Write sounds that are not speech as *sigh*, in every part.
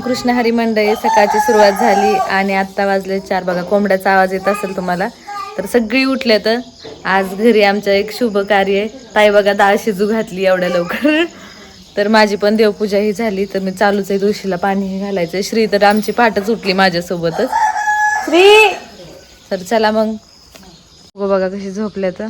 कृष्ण हरी मंडळी सकाळची सुरुवात झाली आणि आत्ता वाजले चार. बघा कोंबड्याचा आवाज येत असेल तुम्हाला. तर सगळी उठले तर आज घरी आमचं एक शुभ कार्य आहे. ताई बघा डाळ शिजू घातली एवढ्या लवकर. तर माझी पण देवपूजा ही झाली तर मी चालूच आहे तुळशीला पाणी घालायचं श्री तर आमची पाठच उठली माझ्यासोबतच. श्री! तर चला मग. बघा कशी झोपल्या तर.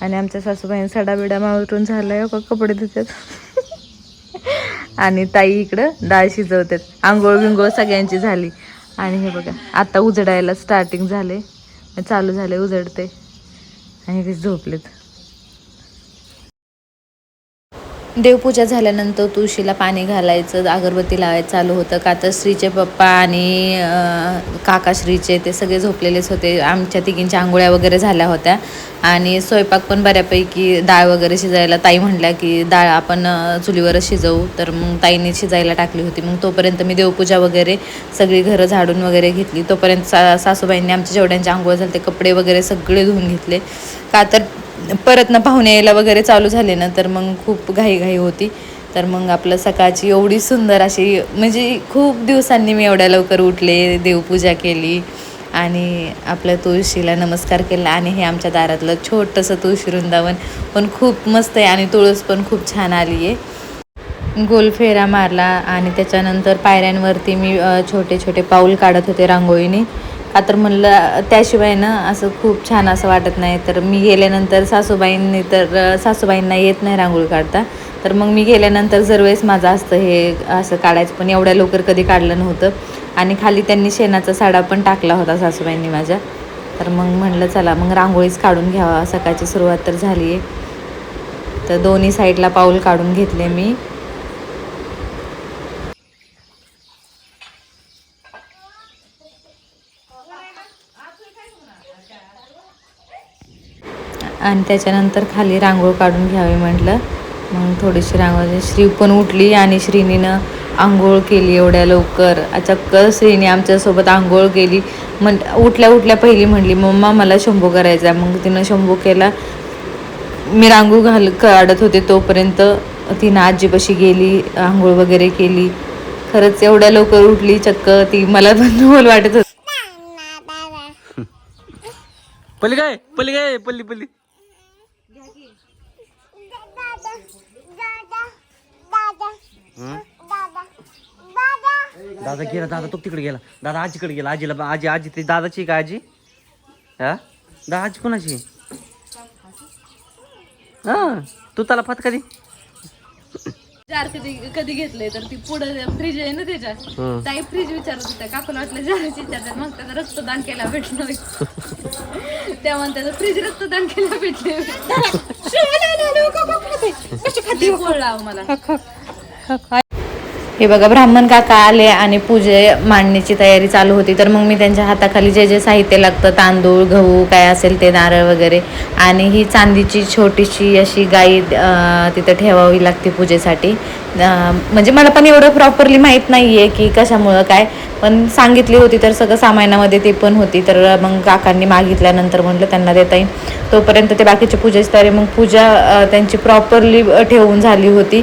आणि आमच्या सासूबाईने सडा बिडा मावटून झालाय हो का? कपडे धुतात. आणि ताई इकडं डाळ शिजवतात. आंघोळ बिंघोळ सगळ्यांची झाली. आणि हे बघा आता उजडायला स्टार्टिंग झाले. चालू झाले उजडते. आणि ते झोपलेत. देवपूजा झाल्यानंतर तुळशीला पाणी घालायचं अगरबत्ती लावायचं चालू होतं. का तर श्रीचे पप्पा आणि काकाश्रीचे काका श्रीचे ते सगळे झोपलेलेच होते. आमच्या तिघींच्या आंघोळ्या वगैरे झाल्या होत्या. आणि स्वयंपाक पण बऱ्यापैकी डाळ वगैरे शिजायला ताई म्हटल्या की डाळ आपण चुलीवरच शिजवू. तर मग ताईने शिजायला टाकली होती. मग तोपर्यंत मी देवपूजा वगैरे सगळी घरं झाडून वगैरे घेतली. तोपर्यंत सा सासूबाईंनी आमच्या जेवढ्यांचे आंघोळ झाले ते कपडे वगैरे सगळे धुवून घेतले. का तर परत ना पाहुणे यायला वगैरे चालू झाले ना तर मग खूप घाईघाई होती. तर मग आपलं सकाळची एवढी सुंदर अशी म्हणजे खूप दिवसांनी मी एवढ्या लवकर उठले देवपूजा केली आणि आपल्या तुळशीला नमस्कार केला आणि हे आमच्या दारातलं छोटंसं तुळशी वृंदावन पण खूप मस्त आहे आणि तुळस पण खूप छान आली आहे. गोल फेरा मारला आणि त्याच्यानंतर पायऱ्यांवरती मी छोटे छोटे पाऊल काढत होते रांगोळीने. तर म्हणलं त्याशिवाय ना असं खूप छान असं वाटत नाही. तर मी गेल्यानंतर सासूबाईंनी तर सासूबाईंना येत नाही रांगोळी काढता. तर मग मी गेल्यानंतर जरवेळेस माझं असतं हे असं काढायचं पण एवढ्या लवकर कधी काढलं नव्हतं. आणि खाली त्यांनी शेणाचा साडा पण टाकला होता सासूबाईंनी माझ्या. तर मग म्हणलं चला मग रांगोळीच काढून घ्यावा. सकाळची सुरुवात तर झाली आहे तर दोन्ही साईडला पाऊल काढून घेतले मी. आणि त्याच्यानंतर खाली रांगोळ काढून घ्यावी म्हटलं. मग थोडीशी रांगोळी श्री पण उठली आणि श्रीनीनं आंघोळ केली एवढ्या लवकर. अचक्क श्रीने आमच्यासोबत आंघोळ केली. म्हण उठल्या उठल्या पहिली म्हणली मम्मा मला शंभू करायचा आहे." मग तिनं शंभू केला. मी रांगोळ घाल काढत होते तोपर्यंत तिनं आजीपाशी गेली आंघोळ वगैरे केली. खरंच एवढ्या लवकर उठली चक्क ती मला पण नवल वाटत होत. पल्ली काय? पल्ली काय? पल्ली पल्ली हं? दादा गेला दादा तो तिकडे गेला दादा आजीकडे गेला आजीला आजी आजी ते दादाची का आजी हा दादा आजी कोणाची हा तू त्याला फत कधी जार कधी कधी घेतले तर ती पुढे फ्रीज आहे ना त्याच्यात हं. ताई फ्रीज विचारत होत्या काकूला वाटलं जारच विचारतात मग त्याचं रक्तदान केला भेटलं तेव्हा त्याचं फ्रीज रक्तदान केला भेटले मला हे बघा ब्राह्मण काका आले आणि पूजे मांडणीची तयारी चालू होती. तर मग मी त्यांच्या हाताखाली जे जे साहित्य लागतं तांदूळ गहू काय असेल ते नारळ वगैरे आणि ही चांदीची छोटीशी अशी गाई तिथं ठेवावी लागते पूजेसाठी. म्हणजे मला पण एवढं प्रॉपरली माहीत नाही आहे की कशामुळं काय पण सांगितली होती तर सगळं सामानामध्ये ते पण होती. तर मग काकांनी मागितल्यानंतर म्हटलं त्यांना देता येईल. तोपर्यंत ते बाकीची पूजेची तयारी मग पूजा त्यांची प्रॉपरली ठेवून झाली होती.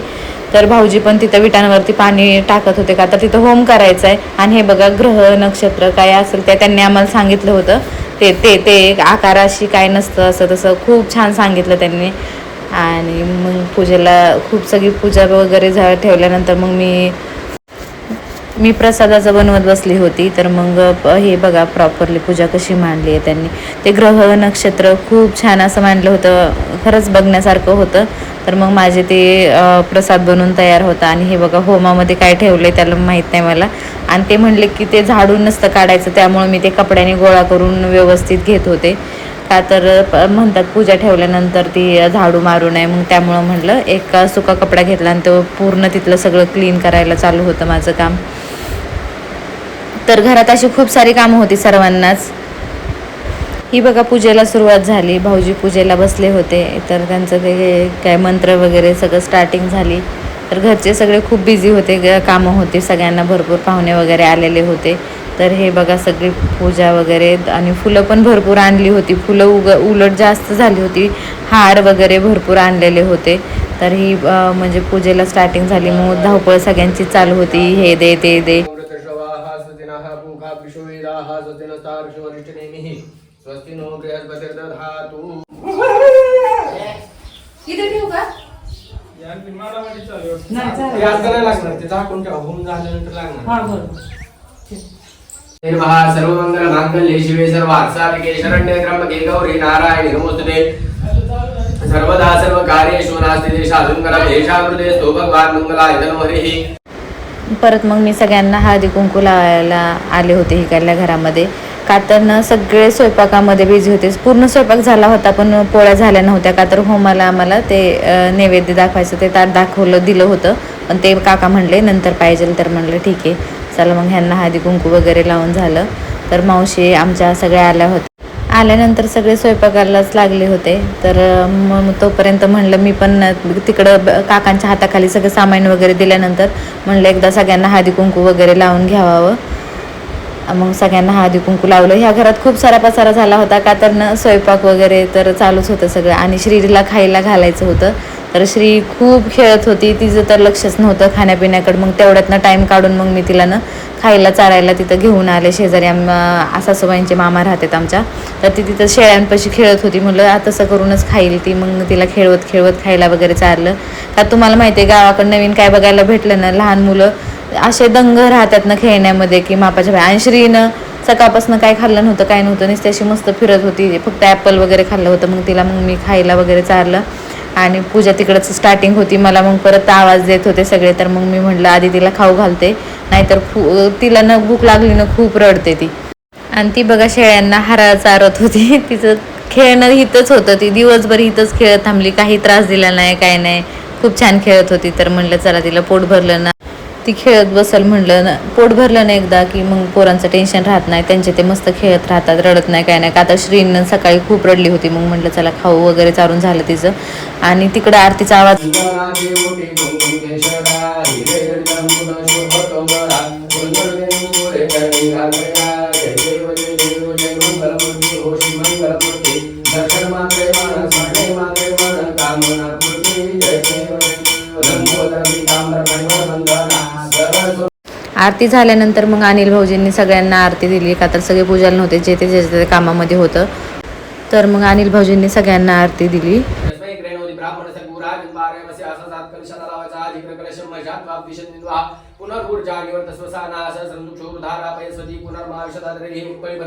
तर भाऊजी पण तिथं विटांवरती पाणी टाकत होते का? तर तिथं होम करायचं आहे आणि हे बघा ग्रह नक्षत्र काय असेल ते त्यांनी आम्हाला सांगितलं होतं. ते ते ते आकाराशी काय नसतं असं तसं खूप छान सांगितलं त्यांनी. आणि मग पूजेला खूप सगळी पूजा वगैरे झा ठेवल्यानंतर मग मी मी प्रसादाचं बनवत बसली होती तर मग हे बघा प्रॉपरली पूजा कशी मांडली आहे त्यांनी. ते ग्रह नक्षत्र खूप छान असं मांडलं होतं खरंच बघण्यासारखं होतं. तर मग माझे ते प्रसाद बनवून तयार होता. आणि हे बघा होमामध्ये काय ठेवलं आहे त्याला माहीत नाही मला. आणि ते म्हणले की ते झाडून नसतं काढायचं त्यामुळे मी ते कपड्याने गोळा करून व्यवस्थित घेत होते. का तर प- म्हणतात पूजा ठेवल्यानंतर ती झाडू मारू नये. मग त्यामुळं म्हटलं एक सुका कपडा घेतला आणि तो पूर्ण तिथलं सगळं क्लीन करायला चालू होतं माझं काम. तर घरात अशी खूप सारी कामं होती सर्वांनाच. ही बघा पूजेला सुरुवात झाली. भाऊजी पूजेला बसले होते. तर त्यांचं ते काय मंत्र वगैरे सगळं स्टार्टिंग झाली. तर घरचे सगळे खूप बिझी होते. ग- कामं होती. सगळ्यांना भरपूर पाहुणे वगैरे आलेले होते. तर हे बघा सगळी पूजा वगैरे आणि फुलं पण भरपूर आणली होती. फुलं उग उलट जास्त झाली होती. हार वगैरे भरपूर आणलेले होते. तर ही म्हणजे पूजेला स्टार्टिंग झाली. मग धावपळ सगळ्यांची चालू होती. हे दे ते दे. विश्ववेदाः स्वस्ति नस्तार्क्ष्यवरिष्ठनेमिः स्वस्ति नो बृहस्पतिर्दधातु इथे ठेवू का? नाही लागणार ते झाकून ठेवा होऊन झाल्यानंतर लागणार. निर्महा सर्वमंगल मांगल्ये शिवे सर्वार्थसाधिके शरण्ये त्र्यंबके गौरी नारायणी नमोस्तुते। सर्वदा सर्व कार्येषु नास्ति स्तो भगवान मंगलाय धर्महरिः परत मग मी सगळ्यांना हळदी कुंकू लावायला आले होते इकडल्या घरामध्ये. कातरनं सगळे स्वयंपाकामध्ये बिझी होते. पूर्ण स्वयंपाक झाला होता पण पोळ्या झाल्या नव्हत्या. का तर होमाला आम्हाला ते नैवेद्य दाखवायचं ते ताट दाखवलं दिलं होतं. पण ते काका म्हणले नंतर पाहिजे तर म्हणलं ठीक आहे. चला मग ह्यांना हळदी कुंकू वगैरे लावून झालं. तर मावशी आमच्या सगळ्या आल्या होत्या. आल्यानंतर सगळे स्वयंपाकालाच लागले होते. तर मग तोपर्यंत म्हणलं मी पण तिकडं ब- काकांच्या हाताखाली सगळं सामान वगैरे दिल्यानंतर म्हणलं एकदा सगळ्यांना हळदी कुंकू वगैरे लावून घ्यावावं मग सगळ्यांना हळदी कुंकू लावलं. ह्या घरात खूप सारा पसारा झाला होता. का तर न स्वयंपाक वगैरे तर चालूच होतं सगळं. आणि श्रीला खायला घालायचं होतं. तर श्री खूप खेळत होती. तिचं तर लक्षच नव्हतं खाण्यापिण्याकडं. मग तेवढ्यातनं टाईम काढून मग मी तिला ना खायला चारायला तिथं घेऊन आले शेजारी. आम सासूबाईंचे मामा राहतात आमच्या. तर ती तिथं शेळ्यांपाशी खेळत होती. म्हणलं तसं करूनच खाईल ती. मग तिला खेळवत खेळवत खायला वगैरे चारलं. का तुम्हाला माहिती आहे गावाकडं नवीन काय बघायला भेटलं ना लहान मुलं असे दंग राहतात ना खेळण्यामध्ये की मापाच्या भाई आणि श्रीनं सकाळपासून काय खाल्लं नव्हतं काय नव्हतं नुसती अशी मस्त फिरत होती. फक्त ॲपल वगैरे खाल्लं होतं. मग तिला मग मी खायला वगैरे चारलं. आणि पूजा तिकडंच स्टार्टिंग होती मला मग परत आवाज देत होते सगळे तर मग मी म्हटलं आधी तिला खाऊ घालते. नाहीतर फू तिला न भूक लागली ना खूप रडते ती. आणि ती बघा शेळ्यांना हारा चारत होती. *laughs* तिचं खेळणं हितच होतं. ती दिवसभर हितच खेळत थांबली. काही त्रास दिला नाही काय नाही. खूप छान खेळत होती. तर म्हणलं चला तिला पोट भरलं ना. ती खेळत बसल म्हणलं ना पोट भरलं ना एकदा की मग पोरांचं टेन्शन राहत नाही त्यांचे ते मस्त खेळत राहतात रडत नाही काय नाही. का आता श्रीनं सकाळी खूप रडली होती मग म्हटलं चला खाऊ वगैरे चारून झालं तिचं. आणि तिकडं आरतीचा आवाज *laughs* आरती झाल्यानंतर मग अनिल भाऊजींनी सगळ्यांना आरती दिली. का तर सगळे पूजाला नव्हते जे ते जे कामामध्ये होतं. तर मग अनिल भाऊजींनी सगळ्यांना आरती दिली.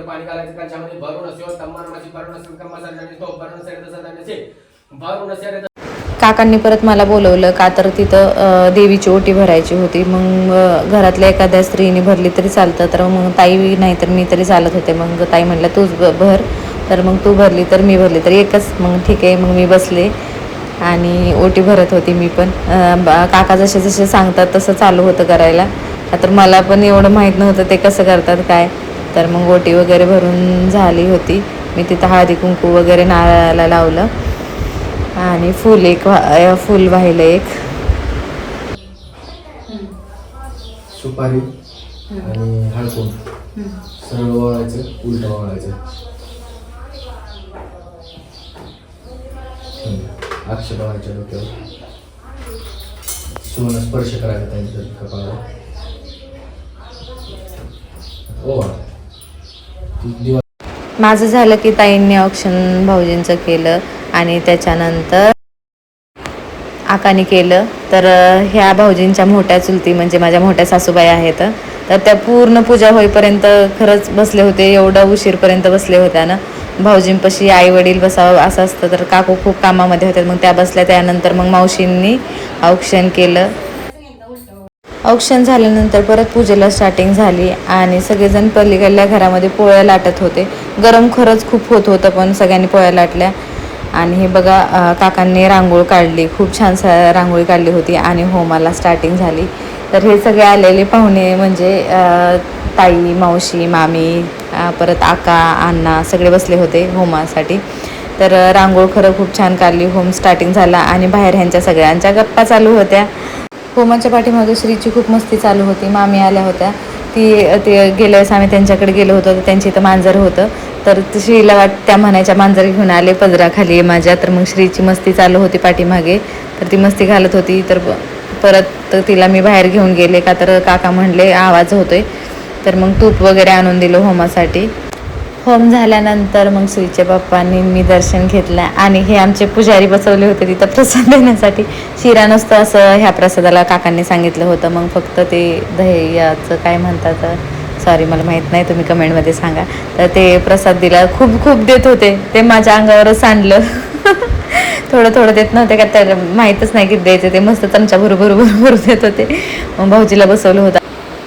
पाणी घालायचं. भरून भरून असेल भरून असेल भरून असेल काकांनी परत मला बोलवलं का तर तिथं देवीची ओटी भरायची होती. मग घरातल्या एखाद्या स्त्रीने भरली तरी चालतं तर मग ताई नाही तर मी तरी चालत होते. मग ताई म्हटलं तूच भर. तर मग तू भरली तर मी भरली तर एकच. मग ठीक आहे मग मी बसले आणि ओटी भरत होती मी पण. काका जसे जसे सांगतात तसं चालू होतं करायला. तर मला पण एवढं माहीत नव्हतं ते कसं करतात काय. तर मग ओटी वगैरे भरून झाली होती. मी तिथं हळदी कुंकू वगैरे नारळाला लावलं. आणि फुल एक फुल वाहिलं एक. सुपारी आणि सरळ वळायचं उलट वळायचं. डोक्यावर. सोनं स्पर्श करायचा त्यांच्या ओवाळा दिवा माझं झालं की ताईंनी ऑप्शन भाऊजींचं केलं. आणि त्याच्यानंतर आकाने केलं. तर ह्या भाऊजींच्या मोठ्या चुलती म्हणजे माझ्या मोठ्या सासूबाई आहेत. तर त्या पूर्ण पूजा होईपर्यंत खरंच बसले होते एवढं उशीरपर्यंत बसले होत्या ना. भाऊजींपाशी आई वडील बसावं असं असतं तर काकू खूप कामामध्ये होत्या. मग त्या बसल्या त्यानंतर मग मावशींनी औक्षण केलं. औक्षण झाल्यानंतर परत पूजेला स्टार्टिंग झाली आणि सगळेजण पलीकडल्या घरामध्ये पोळ्या लाटत होते. गरम खरंच खूप होत होतं पण सगळ्यांनी पोळ्या लाटल्या. आणि हे बघा काकांनी रांगोळ काढली. खूप छान सा रांगोळी काढली होती आणि होमाला स्टार्टिंग झाली. तर हे सगळे आलेले पाहुणे म्हणजे ताई मावशी मामी परत आका अण्णा सगळे बसले होते होमासाठी. तर रांगोळ खरं खूप छान काढली. होम स्टार्टिंग झाला आणि बाहेर ह्यांच्या सगळ्यांच्या गप्पा चालू होत्या. होमाच्या पाठीमागे श्रीची खूप मस्ती चालू होती. मामी आल्या होत्या. ती ते गेल्या वेळेस आम्ही त्यांच्याकडे गेलो होतो तर त्यांची इथं मांजर होतं. तर श्रीला वाट त्या म्हणायच्या मांजर घेऊन आले पदराखाली माझ्या. तर मग श्रीची मस्ती चालू होती पाठीमागे. तर ती मस्ती घालत होती. तर परत तिला मी बाहेर घेऊन गेले का? तर काका म्हणले आवाज होतोय. तर मग तूप वगैरे आणून दिलं होमासाठी. होम झाल्यानंतर मग सुईच्या बाप्पांनी मी दर्शन घेतलं आणि हे आमचे पुजारी बसवले होते तिथं प्रसाद देण्यासाठी. शिरा नसतं असं ह्या प्रसादाला काकांनी सांगितलं होतं. मग फक्त ते दह्याचं काय म्हणतात सॉरी मला माहीत नाही तुम्ही कमेंटमध्ये सांगा. तर ते प्रसाद दिला. खूप खूप देत होते. ते माझ्या अंगावरच सांडलं *laughs* थोडं थोडं देत नव्हते का तर माहीतच नाही की द्यायचे ते. मस्त चमचा बरोबर भरू देत होते. मग भाऊजीला बसवलं होतं.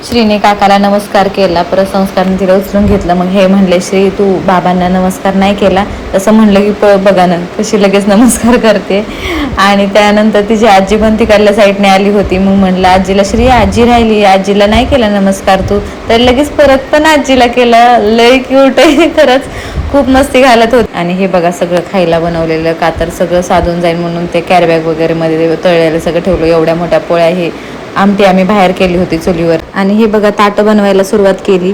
श्रीने काकाला नमस्कार केला परत संस्कारने तिला उचलून घेतलं. मग हे म्हणले श्री तू बाबांना नमस्कार नाही केला. तसं म्हणलं की प बघा ना कशी लगेच नमस्कार करते. आणि त्यानंतर तिची आजी पण तिकडल्या साईडने आली होती. मग म्हणलं आजीला श्री आजी राहिली आजीला नाही केला नमस्कार तू. तर लगेच परत पण आजीला केला. लय क्यूट आहे खरंच. खूप मस्ती घालत होती. आणि हे बघा सगळं खायला बनवलेलं का तर सगळं साधून जाईल म्हणून ते कॅरबॅग वगैरे मध्ये तळलेलं सगळं ठेवलं. एवढ्या मोठ्या पोळ्या हे आमटी आम्ही बाहेर केली होती चुलीवर. आणि हे बघा ताटं बनवायला सुरुवात केली.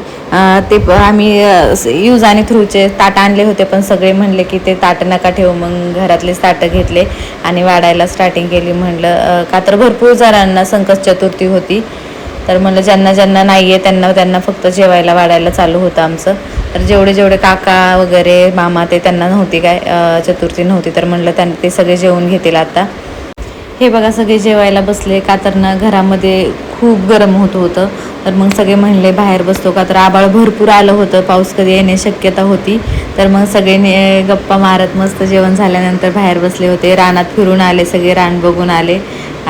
ते आम्ही यूज आणि थ्रूचे ताट आणले होते पण सगळे म्हणले की ते ताटं नका ठेवू मग घरातलेच ताटं घेतले आणि वाढायला स्टार्टिंग केली. म्हणलं का तर भरपूर जणांना संकट चतुर्थी होती. तर म्हणलं ज्यांना ज्यांना नाही आहे त्यांना त्यांना फक्त जेवायला वाढायला चालू होतं आमचं. तर जेवढे जेवढे काका वगैरे मामा ते त्यांना नव्हती काय चतुर्थी नव्हती. तर म्हणलं त्यांना ते सगळे जेवून घेतील आता. हे बघा सगळे जेवायला बसले. का तर ना घरामध्ये खूप गरम होत होतं. तर मग सगळे म्हणले बाहेर बसतो का? तर आबाळ भरपूर आलं होतं. पाऊस कधी येण्या शक्यता होती. तर मग सगळे ने- गप्पा मारत मस्त जेवण झाल्यानंतर बाहेर बसले होते. रानात फिरून आले सगळे रान बघून आले.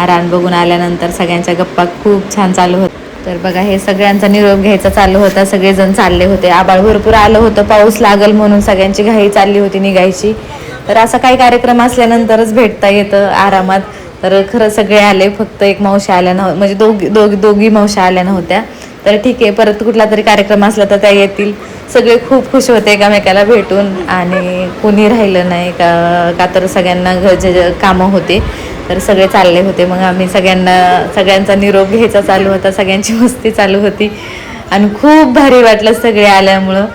रान बघून आल्यानंतर सगळ्यांच्या गप्पा खूप छान चालू होत. तर बघा हे सगळ्यांचा निरोप घ्यायचा चालू होता. सगळेजण चालले होते. आबाळ भरपूर आलं होतं. पाऊस लागल म्हणून सगळ्यांची घाई चालली होती निघायची. तर असा काही कार्यक्रम असल्यानंतरच भेटता येतं आरामात. तर खरं सगळे आले फक्त एक मावशी आल्या नव्ह म्हणजे दोघी दोघी दोघी मावशी आल्या नव्हत्या. तर ठीक आहे परत कुठला तरी कार्यक्रम असला तर त्या येतील. सगळे खूप खुश होते एकामेकाला भेटून आणि कोणी राहिलं नाही का का तर सगळ्यांना घरचे जे कामं होते तर सगळे चालले होते. मग आम्ही सगळ्यांना सगळ्यांचा निरोप घ्यायचा चालू होता सगळ्यांची मस्ती चालू होती. आणि खूप भारी वाटलं सगळे आल्यामुळं.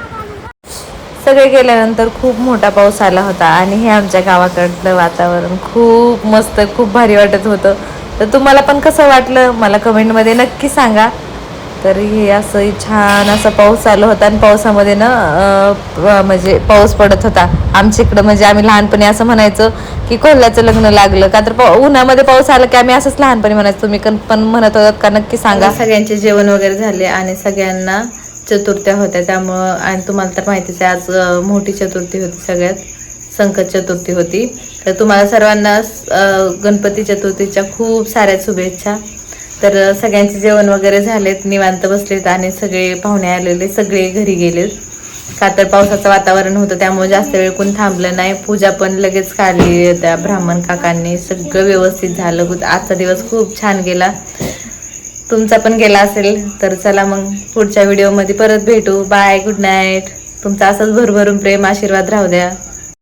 सगळे गेल्यानंतर खूप मोठा पाऊस आला होता आणि हे आमच्या गावाकडलं वातावरण खूप मस्त खूप भारी वाटत होतं. तर तुम्हाला पण कसं वाटलं? मला कमेंटमध्ये नक्की सांगा. तर हे असं छान असा पाऊस चालू होता आणि पावसामध्ये ना म्हणजे पाऊस पडत होता. आमच्या इकडं म्हणजे आम्ही लहानपणी असं म्हणायचं की कोल्ह्याचं लग्न लागलं का? तर पा उन्हामध्ये पाऊस आला की आम्ही असंच लहानपणी म्हणायचो. तुम्ही पण म्हणत होतात का? नक्की सांगा. सगळ्यांचे जेवण वगैरे झाले आणि सगळ्यांना चतुर्थ्या होत्या त्यामुळं आणि तुम्हाला तर माहितीच आहे आज मोठी चतुर्थी होती सगळ्यात संकट चतुर्थी होती. तर तुम्हाला सर्वांना गणपती चतुर्थीच्या खूप साऱ्या शुभेच्छा. तर सगळ्यांचे जेवण वगैरे झालेत निवांत बसलेत आणि सगळे पाहुणे आलेले सगळे घरी गेलेत. का तर पावसाचं वातावरण होतं त्यामुळे जास्त वेळ कोण थांबलं नाही. पूजा पण लगेच काढली त्या ब्राह्मण काकांनी सगळं व्यवस्थित झालं. आजचा दिवस खूप छान गेला. तुमचा पण गेला असेल तर चला मग पुढच्या व्हिडिओमध्ये परत भेटू. बाय गुड नाईट तुमचा असंच भरभरून प्रेम आशीर्वाद राहू द्या.